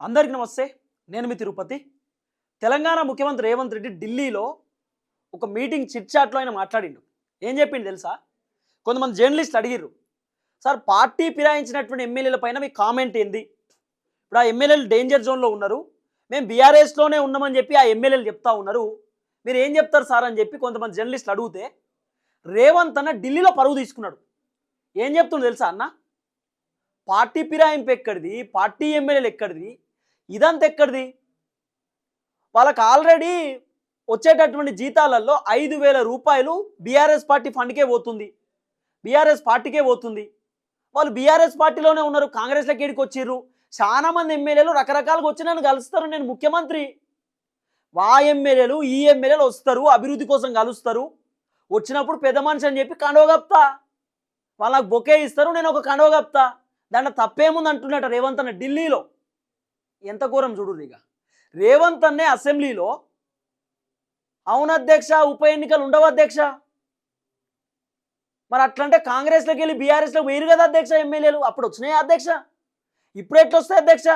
అందరికీ నమస్తే నేను మీ తిరుపతి. తెలంగాణ ముఖ్యమంత్రి రేవంత్ రెడ్డి ఢిల్లీలో ఒక మీటింగ్ చిట్ చాట్లో ఆయన మాట్లాడిండు. ఏం చెప్పిండు తెలుసా? కొంతమంది జర్నలిస్టులు అడిగిర్రు సార్ పార్టీ ఫిరాయించినటువంటి ఎమ్మెల్యేల పైన మీ కామెంట్ ఏంది? ఇప్పుడు ఆ ఎమ్మెల్యేలు డేంజర్ జోన్లో ఉన్నారు మేము బీఆర్ఎస్లోనే ఉన్నామని చెప్పి ఆ ఎమ్మెల్యేలు చెప్తా ఉన్నారు. మీరు ఏం చెప్తారు సార్? అని చెప్పి కొంతమంది జర్నలిస్టులు అడిగితే రేవంత్ అన్న ఢిల్లీలో పరువు తీసుకున్నాడు. ఏం చెప్తుండో తెలుసా అన్న? పార్టీ ఫిరాయింపు ఎక్కడిది? పార్టీ ఎమ్మెల్యేలు ఎక్కడిది? ఇదంతా ఎక్కడిది వాళ్ళకి ఆల్రెడీ వచ్చేటటువంటి జీతాలలో ఐదు వేల రూపాయలు బీఆర్ఎస్ పార్టీ ఫండ్కే పోతుంది. బీఆర్ఎస్ పార్టీకే పోతుంది. వాళ్ళు బీఆర్ఎస్ పార్టీలోనే ఉన్నారు కాంగ్రెస్లోకి ఏడికి వచ్చిర్రు చాలా మంది ఎమ్మెల్యేలు రకరకాలుగా వచ్చి నన్ను కలుస్తారు. నేను ముఖ్యమంత్రి. వా ఎమ్మెల్యేలు ఈ ఎమ్మెల్యేలు వస్తారు అభివృద్ధి కోసం కలుస్తారు. వచ్చినప్పుడు పెద్ద మనిషి అని చెప్పి కండవ కప్తా. వాళ్ళకి బొకే ఇస్తారు నేను ఒక కండవ కప్తా. దాంట్లో తప్పేముంది అంటున్నట రేవంత్ అన్న ఢిల్లీలో. ఎంత ఘోరం చూడు ఇక. రేవంత్ అన్నే అసెంబ్లీలో అవును అధ్యక్ష ఉప ఎన్నికలు ఉండవు అధ్యక్ష. మరి అట్లంటే కాంగ్రెస్లోకి వెళ్ళి బీఆర్ఎస్లో వేరు కదా అధ్యక్ష ఎమ్మెల్యేలు. అప్పుడు వచ్చినాయి అధ్యక్ష? ఇప్పుడు ఎట్లా వస్తాయి అధ్యక్ష?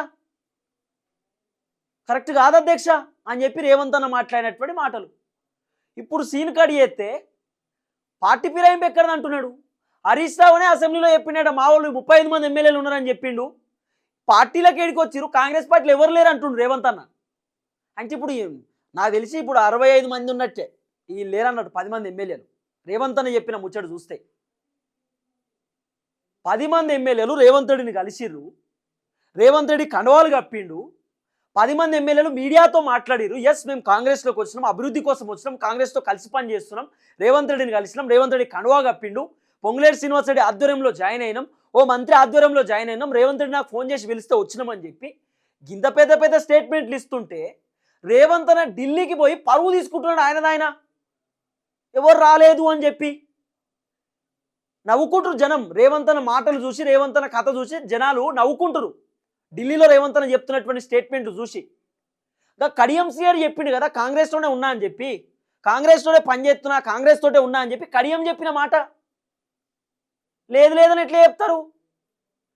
కరెక్ట్ కాదు అధ్యక్ష? అని చెప్పి రేవంత్ అన్న మాట్లాడినటువంటి మాటలు. ఇప్పుడు సీన్ కడి చేస్తే పార్టీ ఫిరాయింపు ఎక్కడ అంటున్నాడు హరీష్ రావునే అసెంబ్లీలో చెప్పినాడు? మా వాళ్ళు ముప్పై ఐదు మంది ఎమ్మెల్యేలు ఉన్నారని చెప్పిండు. పార్టీలకు ఏడికి కాంగ్రెస్ పార్టీలు ఎవరు లేరు అంటుండ్రు రేవంత్ అన్న. అంటే ఇప్పుడు నాకు తెలిసి ఇప్పుడు అరవై ఐదు మంది ఉన్నట్టే. ఈ లేరన్నట్టు పది మంది ఎమ్మెల్యేలు. రేవంత్ అని చెప్పిన ముచ్చట చూస్తే. పది మంది ఎమ్మెల్యేలు రేవంత్ రెడ్డిని కలిసిర్రు. రేవంత్ రెడ్డి కండవాలు కప్పిండు. పది మంది ఎమ్మెల్యేలు మీడియాతో మాట్లాడిరు ఎస్ మేము కాంగ్రెస్లోకి వచ్చినాం. అభివృద్ధి కోసం వచ్చినాం. కాంగ్రెస్తో కలిసి పని చేస్తున్నాం. రేవంత్ రెడ్డిని కలిసినాం. రేవంత్ రెడ్డి కండువా కప్పిండు. పొంగులేరు శ్రీనివాస్ రెడ్డి ఆధ్వర్యంలో జాయిన్ అయినాం. ఓ మంత్రి ఆధ్వర్యంలో జాయిన్ అయినాం. రేవంత్ రెడ్డి నాకు ఫోన్ చేసి పిలిస్తే వచ్చినామని చెప్పి గింత పెద్ద పెద్ద స్టేట్మెంట్లు ఇస్తుంటే రేవంత్ అన్న ఢిల్లీకి పోయి పరువు తీసుకుంటున్నాడు ఆయన ఆయన ఎవరు రాలేదు అని చెప్పి నవ్వుకుంటారు జనం. రేవంత్ అన్న మాటలు చూసి రేవంత్ అన్న కథ చూసి జనాలు నవ్వుకుంటారు ఢిల్లీలో రేవంత్ అన్న చెప్తున్నటువంటి స్టేట్మెంట్లు చూసి. ఇంకా కడియం సీఆర్ చెప్పిండు కదా కాంగ్రెస్లోనే ఉన్నా అని చెప్పి కాంగ్రెస్లోనే పనిచేస్తున్నా కాంగ్రెస్ తోటే ఉన్నా అని చెప్పి కడియం చెప్పిన మాట. లేదు లేదని ఎట్లా చెప్తారు?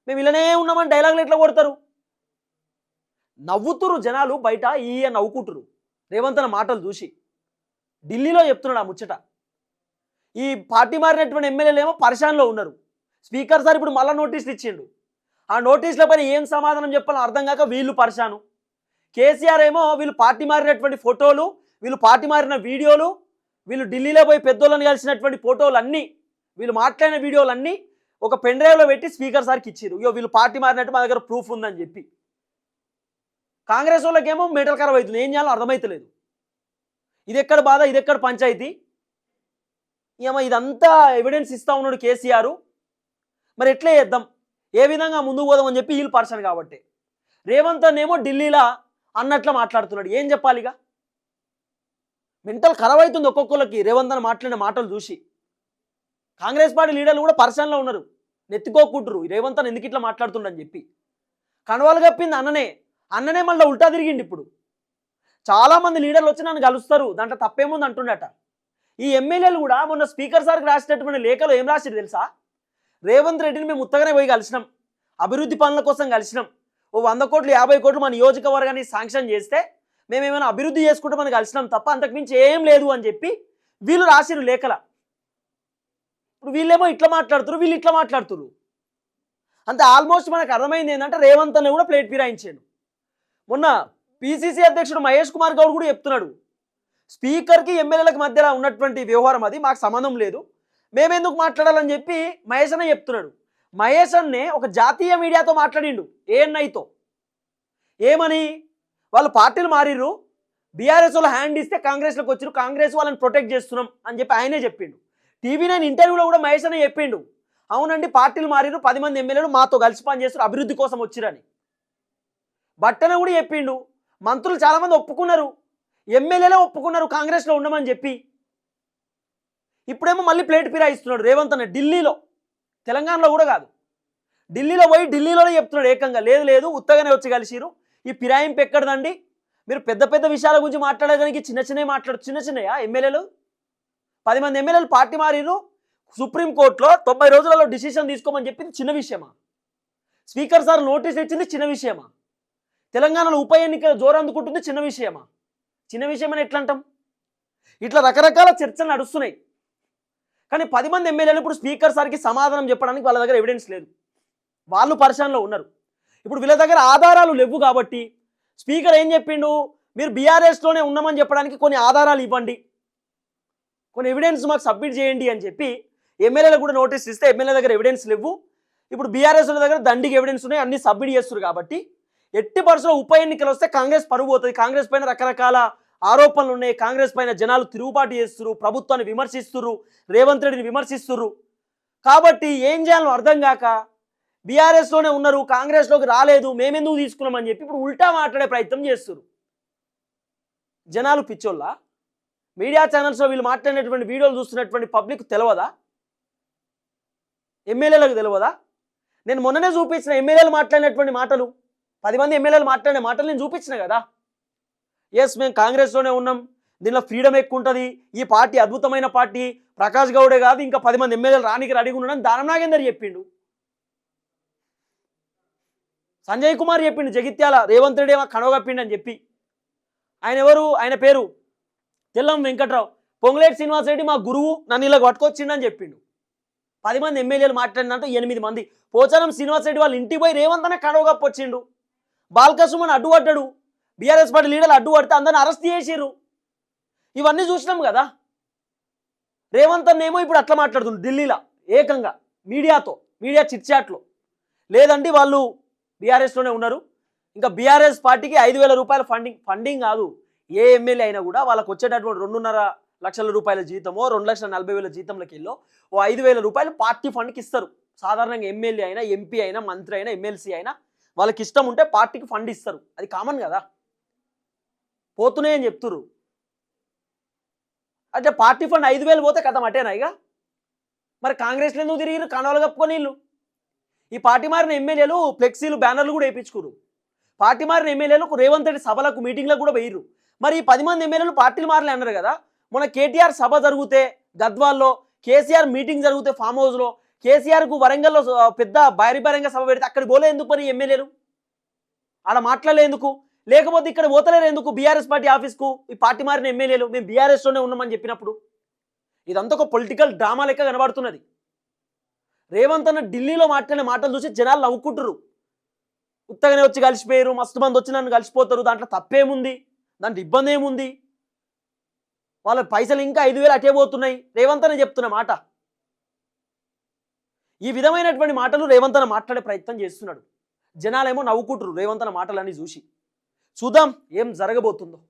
మేము ఇలానే ఉన్నామని డైలాగులు ఎట్లా కొడతారు? నవ్వుతురు జనాలు బయట ఈ నవ్వుకుంటురు రేవంత్ అన్న మాటలు చూసి. ఢిల్లీలో చెప్తున్నాడు ఆ ముచ్చట. ఈ పార్టీ మారినటువంటి ఎమ్మెల్యేలు ఏమో పరిశాన్లో ఉన్నారు. స్పీకర్ సార్ ఇప్పుడు మళ్ళీ నోటీసులు ఇచ్చిండు. ఆ నోటీసుల పైన ఏం సమాధానం చెప్పాలో అర్థం కాక వీళ్ళు పరిశాను. కేసీఆర్ ఏమో వీళ్ళు పార్టీ మారినటువంటి ఫోటోలు వీళ్ళు పార్టీ మారిన వీడియోలు వీళ్ళు ఢిల్లీలో పోయి పెద్దోళ్ళని కలిసినటువంటి ఫోటోలు అన్నీ వీళ్ళు మాట్లాడిన వీడియోలు అన్నీ ఒక పెన్ డ్రైవ్లో పెట్టి స్పీకర్ సార్కి ఇచ్చారు ఇగో వీళ్ళు పార్టీ మారినట్టు మా దగ్గర ప్రూఫ్ ఉందని చెప్పి. కాంగ్రెస్ వాళ్ళకేమో మెడల్ ఖరాబ్ అవుతుంది ఏం చేయాలో అర్థమవుతలేదు ఇది ఎక్కడ బాధ? ఇది ఎక్కడ పంచాయతీ? ఏమో ఇదంతా ఎవిడెన్స్ ఇస్తా ఉన్నాడు కేసీఆర్. మరి ఎట్లే చేద్దాం? ఏ విధంగా ముందుకు పోదామని చెప్పి వీళ్ళు పర్సన్ కాబట్టి. రేవంత్ అనేమో ఢిల్లీలో అన్నట్లు మాట్లాడుతున్నాడు. ఏం చెప్పాలిగా? మెంటల్ ఖరాబ్ అవుతుంది ఒక్కొక్కరికి రేవంత్ అని మాట్లాడిన మాటలు చూసి. కాంగ్రెస్ పార్టీ లీడర్లు కూడా పర్సన్లో ఉన్నారు. నెత్తుకోకుంటారు రేవంత్ అని ఎందుకు ఇట్లా మాట్లాడుతుండని చెప్పి. కణవాలు కప్పింది అన్ననే. అన్ననే మళ్ళీ ఉల్టా తిరిగిండి ఇప్పుడు. చాలామంది లీడర్లు వచ్చి నన్ను కలుస్తారు. దాంట్లో తప్పేముంది అంటుండట. ఈ ఎమ్మెల్యేలు కూడా మొన్న స్పీకర్ సార్కి రాసినటువంటి లేఖలో ఏం రాసిరు తెలుసా? రేవంత్ రెడ్డిని మేము ఉత్తగానే పోయి కలిసినాం. అభివృద్ధి పనుల కోసం కలిసినాం. ఓ వంద కోట్లు యాభై కోట్లు మన నియోజకవర్గాన్ని శాంక్షన్ చేస్తే మేము ఏమైనా అభివృద్ధి చేసుకుంటామని కలిసినాం తప్ప అంతకుమించి ఏం లేదు అని చెప్పి వీళ్ళు రాసిరు లేఖల. ఇప్పుడు వీళ్ళేమో ఇట్లా మాట్లాడుతున్నారు వీళ్ళు ఇట్లా మాట్లాడుతున్నారు అంతే ఆల్మోస్ట్ మనకు అర్థమైంది ఏంటంటే రేవంత్ అనే కూడా ప్లేట్ ఫిరాయించాడు. మొన్న పిసిసి అధ్యక్షుడు మహేష్ కుమార్ గౌడ్ కూడా చెప్తున్నాడు. స్పీకర్కి ఎమ్మెల్యేలకు మధ్యలో ఉన్నటువంటి వ్యవహారం అది మాకు సంబంధం లేదు. మేమెందుకు మాట్లాడాలని చెప్పి మహేష్ అన్న చెప్తున్నాడు. మహేష్ అన్నే ఒక జాతీయ మీడియాతో మాట్లాడిండు ఏఎన్ఐతో. ఏమని? వాళ్ళు పార్టీలు మారిర్రు బీఆర్ఎస్ వాళ్ళు హ్యాండ్ ఇస్తే కాంగ్రెస్లోకి వచ్చారు కాంగ్రెస్ వాళ్ళని ప్రొటెక్ట్ చేస్తున్నాం అని చెప్పి ఆయనే చెప్పిండు. టీవీ నైన్ ఇంటర్వ్యూలో కూడా మహేష్ అనే చెప్పిండు. అవునండి పార్టీలు మారిరు పది మంది ఎమ్మెల్యేలు మాతో కలిసి పనిచేస్తారు అభివృద్ధి కోసం వచ్చిరని. బట్టన కూడా చెప్పిండు. మంత్రులు చాలామంది ఒప్పుకున్నారు. ఎమ్మెల్యేలే ఒప్పుకున్నారు కాంగ్రెస్లో ఉండమని చెప్పి. ఇప్పుడేమో మళ్ళీ ప్లేట్ ఫిరాయిస్తున్నాడు రేవంత్ అన్న ఢిల్లీలో. తెలంగాణలో కూడా కాదు. ఢిల్లీలో పోయి ఢిల్లీలోనే చెప్తున్నాడు ఏకంగా లేదు లేదు ఉత్తగానే వచ్చి కలిసిరు ఈ ఫిరాయింపు ఎక్కడదండి? మీరు పెద్ద పెద్ద విషయాల గురించి మాట్లాడడానికి చిన్న చిన్నవి మాట్లాడు చిన్న చిన్నయా ఎమ్మెల్యేలు? పది మంది ఎమ్మెల్యేలు పార్టీ మారిరు సుప్రీంకోర్టులో తొంభై రోజులలో డిసిషన్ తీసుకోమని చెప్పింది చిన్న విషయమా? స్పీకర్ సార్ నోటీస్ ఇచ్చింది చిన్న విషయమా? తెలంగాణలో ఉప ఎన్నిక జోరు అందుకుంటుంది చిన్న విషయమా? చిన్న విషయమని ఎట్లా అంటాం ఇట్లా రకరకాల చర్చలు నడుస్తున్నాయి. కానీ పది మంది ఎమ్మెల్యేలు ఇప్పుడు స్పీకర్ సార్కి సమాధానం చెప్పడానికి వాళ్ళ దగ్గర ఎవిడెన్స్ లేదు. వాళ్ళు పరిశానలో ఉన్నారు. ఇప్పుడు వీళ్ళ దగ్గర ఆధారాలు లేవు కాబట్టి స్పీకర్ ఏం చెప్పిండు? మీరు బీఆర్ఎస్లోనే ఉన్నామని చెప్పడానికి కొన్ని ఆధారాలు ఇవ్వండి. కొన్ని ఎవిడెన్స్ మాకు సబ్మిట్ చేయండి అని చెప్పి ఎమ్మెల్యేలకు కూడా నోటీస్ ఇస్తే ఎమ్మెల్యే దగ్గర ఎవిడెన్స్ లేవు. ఇప్పుడు బీఆర్ఎస్ దగ్గర దండికి ఎవిడెన్స్ ఉన్నాయి అన్ని సబ్మిట్ చేస్తారు కాబట్టి ఎట్టి పరిస్థితుల్లో ఉప ఎన్నికలు వస్తే కాంగ్రెస్ పరుగు పోతుంది. కాంగ్రెస్ పైన రకరకాల ఆరోపణలు ఉన్నాయి. కాంగ్రెస్ పైన జనాలు తిరుగుబాటు చేస్తున్నారు ప్రభుత్వాన్ని విమర్శిస్తున్నారు రేవంత్ రెడ్డిని విమర్శిస్తున్నారు. కాబట్టి ఏం చేయాలో అర్థం కాక బీఆర్ఎస్లోనే ఉన్నారు కాంగ్రెస్లోకి రాలేదు మేమెందుకు తీసుకున్నామని చెప్పి ఇప్పుడు ఉల్టా మాట్లాడే ప్రయత్నం చేస్తున్నారు. జనాలు పిచ్చోళ్ళ? మీడియా ఛానల్స్లో వీళ్ళు మాట్లాడినటువంటి వీడియోలు చూస్తున్నటువంటి పబ్లిక్ తెలియదా ఎమ్మెల్యేలకు తెలియదా నేను మొన్ననే చూపించిన ఎమ్మెల్యేలు మాట్లాడినటువంటి మాటలు. పది మంది ఎమ్మెల్యేలు మాట్లాడిన మాటలు నేను చూపించిన కదా. ఎస్ మేము కాంగ్రెస్లోనే ఉన్నాం. దీనిలో ఫ్రీడమ్ ఎక్కువ ఉంటుంది. ఈ పార్టీ అద్భుతమైన పార్టీ. ప్రకాష్ గౌడే కాదు ఇంకా పది మంది ఎమ్మెల్యేలు రానికి రెడీగా ఉన్నాడని దానం నాగేందర్ చెప్పిండు. సంజయ్ కుమార్ చెప్పిండు జగిత్యాల రేవంత్ రెడ్డి ఏమో అని చెప్పి. ఆయన ఎవరు? ఆయన పేరు? తెల్లం వెంకట్రావు పొంగులేటి శ్రీనివాసరెడ్డి మా గురువు నన్ను ఇలా పట్టుకొచ్చిండని చెప్పిండు. పది మంది ఎమ్మెల్యేలు మాట్లాడినంటే ఎనిమిది మంది. పోచారం శ్రీనివాసరెడ్డి వాళ్ళ ఇంటికి పోయి రేవంత్ అనే కనవగప్పొచ్చిండు బాలకృష్ణమని అడ్డుపడ్డాడు బీఆర్ఎస్ పార్టీ లీడర్లు అడ్డు పడితే అందరిని అరెస్ట్ చేసిర్రు. ఇవన్నీ చూసినాం కదా. రేవంత్ అన్నేమో ఇప్పుడు అట్లా మాట్లాడుతుంది ఢిల్లీలో ఏకంగా మీడియాతో మీడియా చిట్చాట్లో. లేదండి వాళ్ళు బీఆర్ఎస్లోనే ఉన్నారు. ఇంకా బీఆర్ఎస్ పార్టీకి ఐదు వేల రూపాయల ఫండింగ్ ఫండింగ్ కాదు. ఏ ఎమ్మెల్యే అయినా కూడా వాళ్ళకి వచ్చేటటువంటి రెండున్నర లక్షల రూపాయల జీతమో రెండు లక్షల నలభై వేల జీతంలోకి వెళ్ళో ఓ ఐదు వేల రూపాయలు పార్టీ ఫండ్కి ఇస్తారు. సాధారణంగా ఎమ్మెల్యే అయినా ఎంపీ అయినా మంత్రి అయినా ఎమ్మెల్సీ అయినా వాళ్ళకి ఇష్టం ఉంటే పార్టీకి ఫండ్ ఇస్తారు. అది కామన్ కదా? పోతున్నాయని చెప్తురు అంటే పార్టీ ఫండ్ ఐదు వేలు పోతే కథ అటేనా ఇక? మరి కాంగ్రెస్లో ఎందుకు తిరిగిరు కణాలు కప్పుకొని వీళ్ళు ఈ పార్టీ మారిన ఎమ్మెల్యేలు ఫ్లెక్సీలు బ్యానర్లు కూడా వేయించుకోరు పార్టీ మారిన ఎమ్మెల్యేలు రేవంత్ రెడ్డి సభలకు మీటింగ్లకు కూడా వేయరు మరి ఈ పది మంది ఎమ్మెల్యేలు పార్టీలు మారలే అన్నారు కదా. మన కేటీఆర్ సభ జరిగితే గద్వాల్లో కేసీఆర్ మీటింగ్ జరిగితే ఫామ్ హౌస్లో కేసీఆర్కు వరంగల్లో పెద్ద భారీ బహిరంగ సభ పెడితే అక్కడికి పోలే ఎందుకు మరి ఎమ్మెల్యేలు? ఆడ మాట్లాడలేందుకు లేకపోతే ఇక్కడ పోతలేరు ఎందుకు బీఆర్ఎస్ పార్టీ ఆఫీస్కు? ఈ పార్టీ మారిన ఎమ్మెల్యేలు మేము బీఆర్ఎస్లోనే ఉన్నామని చెప్పినప్పుడు. ఇదంతా ఒక పొలిటికల్ డ్రామా లెక్క కనబడుతున్నది. రేవంత్ అన్న ఢిల్లీలో మాట్లాడిన మాటలు చూసి జనాలు నవ్వుకుంటారు ఉత్తగానే వచ్చి కలిసిపోయారు మస్తు మంది వచ్చి నన్ను కలిసిపోతారు దాంట్లో తప్పేముంది? దాంట్లో ఇబ్బంది ఏముంది? వాళ్ళ పైసలు ఇంకా ఐదు వేలు అటే పోతున్నాయి. రేవంత్ అని చెప్తున్న మాట. ఈ విధమైనటువంటి మాటలు రేవంత్ మాట్లాడే ప్రయత్నం చేస్తున్నాడు. జనాలేమో నవ్వుకుంటారు రేవంత్ అన్న మాటలన్నీ చూసి. చూద్దాం ఏం జరగబోతుందో.